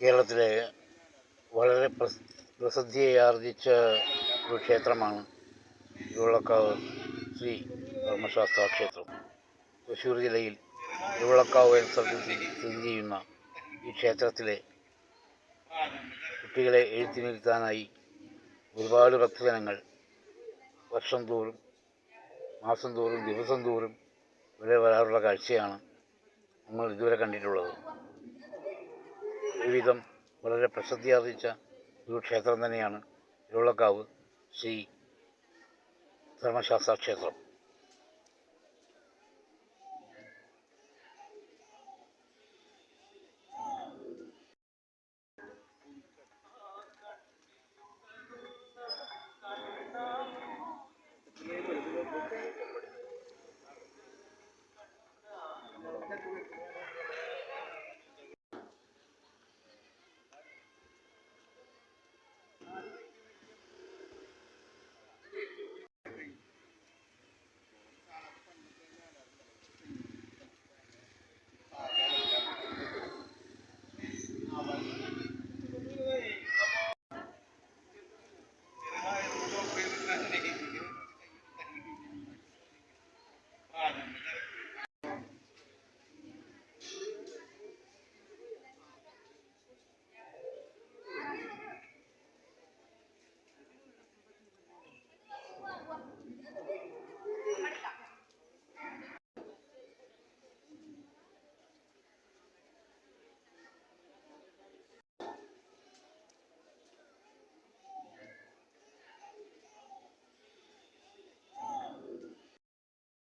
കേരളത്തിലെ വളരെ പ്രസ് പ്രസിദ്ധിയാർജിച്ച ഒരു ക്ഷേത്രമാണ് ഇരുവിളക്കാവ് ശ്രീ ധർമ്മശാസ്ത്ര ക്ഷേത്രം. തൃശ്ശൂർ ജില്ലയിൽ ഇരുവിളക്കാവ് എന്ന സ്ഥലത്ത് സ്ഥിതി ചെയ്യുന്ന ഈ ക്ഷേത്രത്തിലെ കുട്ടികളെ എഴുത്തിനിരുത്താനായി ഒരുപാട് ഭക്തജനങ്ങൾ വർഷം തോറും മാസം തോറും ദിവസം തോറും ഇവിടെ വരാറുള്ള കാഴ്ചയാണ് നമ്മൾ ഇതുവരെ കണ്ടിട്ടുള്ളത്. ഒരുവിധം വളരെ പ്രസിദ്ധി ആർജിച്ച ഒരു ക്ഷേത്രം തന്നെയാണ് ഇരുളക്കാവ് ശ്രീ ധർമ്മശാസ്ത്ര ക്ഷേത്രം